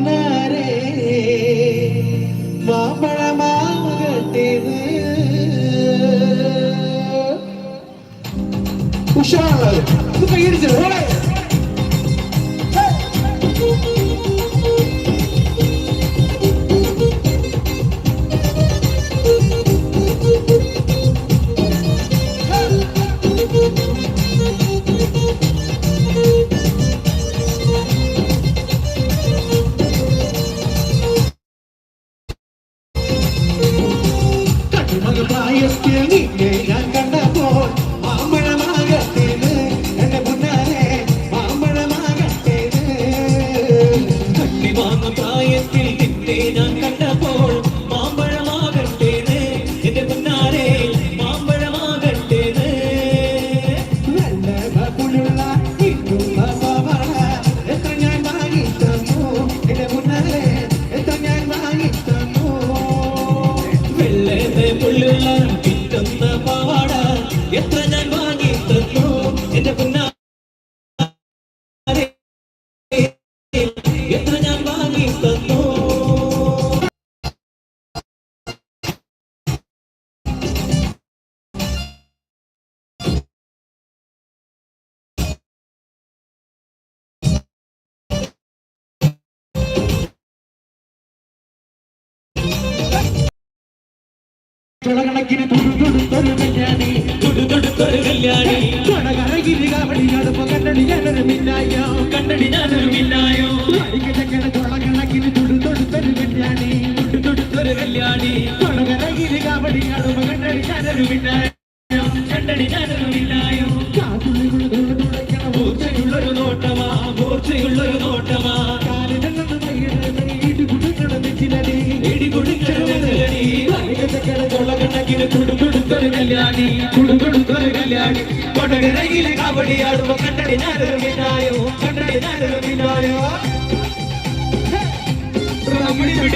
பின்னாரே மாம்பழமாக கட்டியது உஷார் கையடிச்சு ചുളകണക്കിന് തുടുതുടുത്തൊരു കല്യാണി തുടുതുടുത്തൊരു കല്യാണി. ചുളകരകിരി കാവടി കടുപ്പ കണ്ടടി ഞാനൊരു മിന്നായോ? കണ്ടടി ഞാനൊരു മിന്നായോ? ചുളകണക്കിന് തുടുതുടുത്തൊരു കല്യാണി. തുടുതുടുത്തൊരു കല്യാണി. ചുളകരകിരി കാവടി കടുപ്പ കണ്ടടി ഞാനൊരു മിന്നായോ? കണ്ടടി ഞാനൊരു മിന്നായോ? നോട്ടമാ മൂർച്ചയുള്ളൊരു നോട്ടമാ കൊള്ളകണ്ണക്കിന് തുടുതുടുത്തൊരു കല്യാണി തുടുതുടുത്തൊരു കല്യാണി. കൊടകരയിലെ കബഡിയാടുമ്പോ കണ്ടടി ഞാനൊരു മിന്നായോ കണ്ടടി ഞാനൊരു മിന്നായോ? നമ്മുടെ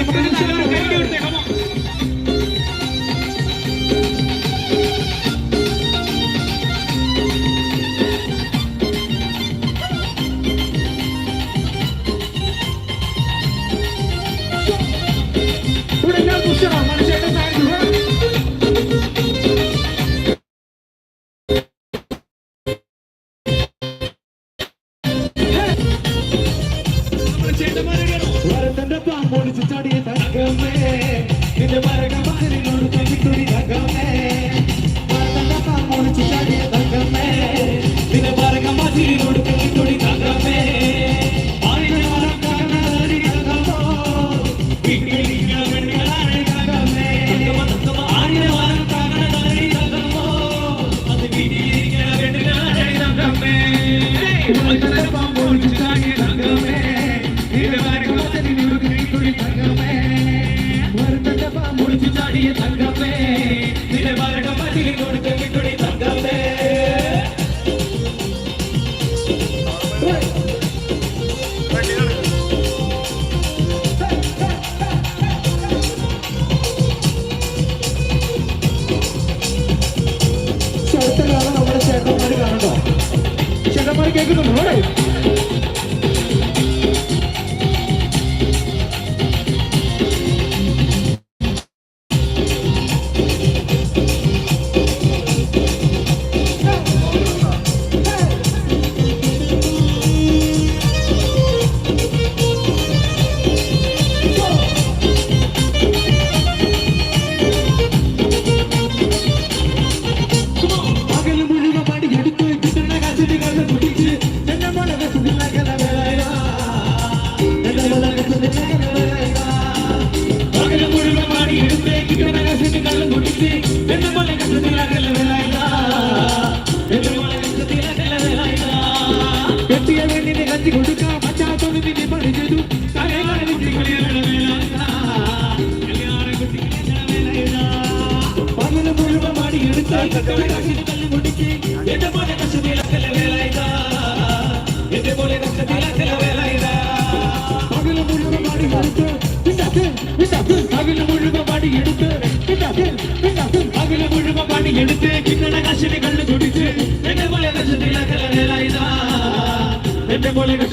I morning to Daddy and തങ്കമേ മരകമാതിരിനോട് തൊഴിത്തൊടി തകർമേ അടുത്തകാലം നമ്മുടെ ചേട്ടന്മാര് കാണണ്ടോ ചേട്ടന്മാര് കേൾക്കുന്നുണ്ടോ? கட்டிய வேண்டிய கஞ்சி கொடுக்க மச்சா தொழுதி படிச்சது கல்யாண குட்டி கல்யாண வேலாயுதா கல்யாண குட்டி கல்யாண வேலாயுதா பகல முழுவதும் மாடி எடுத்து கல்லு முடிச்சு எந்த போல கஷ்டத்தில கல்ல வேலாயுதா எந்த போல கஷ்டத்தில கல்ல வேலாயுதா பகல முழுவதும் மாடி எடுத்து பகல എടുത്ത് കിട്ടണ കാശിന് കള്ളു കുടിച്ച് എന്റെ പോലെ കഷ്ടത്തിലാക്കല വേല ഇതാ പോലെ കഷ്ടത്തിലാക്കല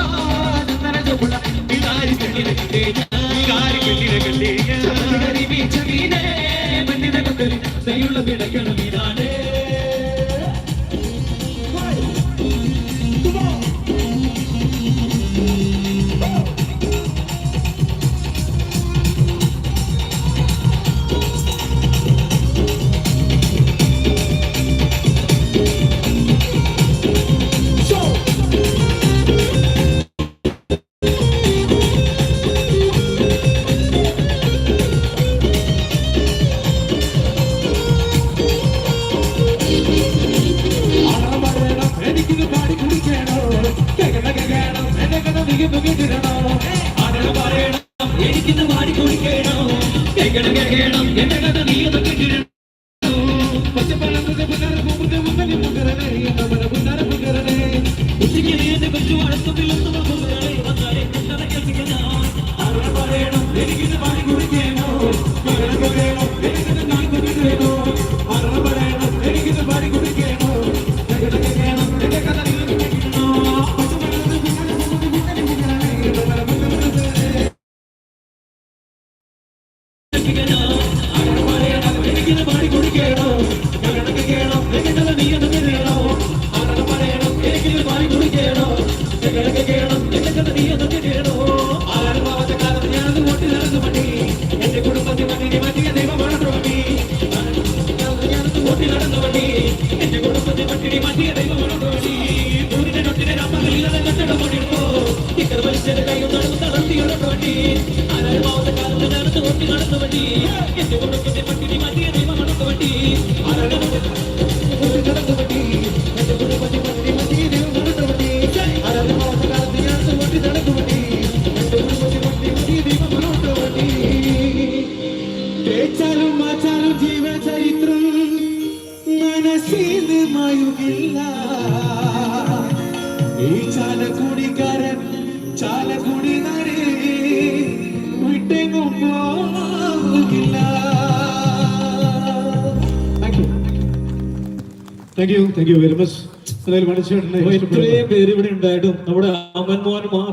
എനിക്കിന്ന് മാടി കുടിക്കണം കേൾക്കണം കേൾക്കണം എന്റെ കഥ നീ ഒന്ന് കേട്ടിരണം ഉച്ചയ്ക്ക് നീ എന്നെ കൊച്ചു വളർത്തുന്നില്ലെന്ന് പറയണം? എനിക്കിന്ന് മാടി കുടിക്കണോ ಮಸದಿ ಮಟ್ಟಿಡಿ ಮತಿಯ ದೈವ ಮನೋಡಿ ಊರಿನ ನೊಟ್ಟಿನ ರಾಮಗಳಿಲ್ಲದ ಕಟ್ಟಡ ಮಾಡಿಡುತ್ತೋ ಇತರ ಮನುಷ್ಯರ ಕೈಯು ನಡುತ್ತ ರೊಟ್ಟಿಯೊಡ ನೋಡಿ ಅನರ್ಮಾವದ ಕಾಲದ ನಡೆದು ಒಟ್ಟಿ ನಡೆದು ಬಡಿ ಎದ್ದು ಮಟ್ಟಿಡಿ ಮತಿಯ ചാലക്കുടിക്കാരൻ ചാലക്കുടി നടി വിട്ടെങ്ങും പോകില്ല. Thank you thank you very much എന്തായാലും മനുഷ്യനെ ഇത്രയും പേര് ഇവിടെ ഉണ്ടായിട്ടും നമ്മുടെ അമൻ മോഹൻ മാത്രം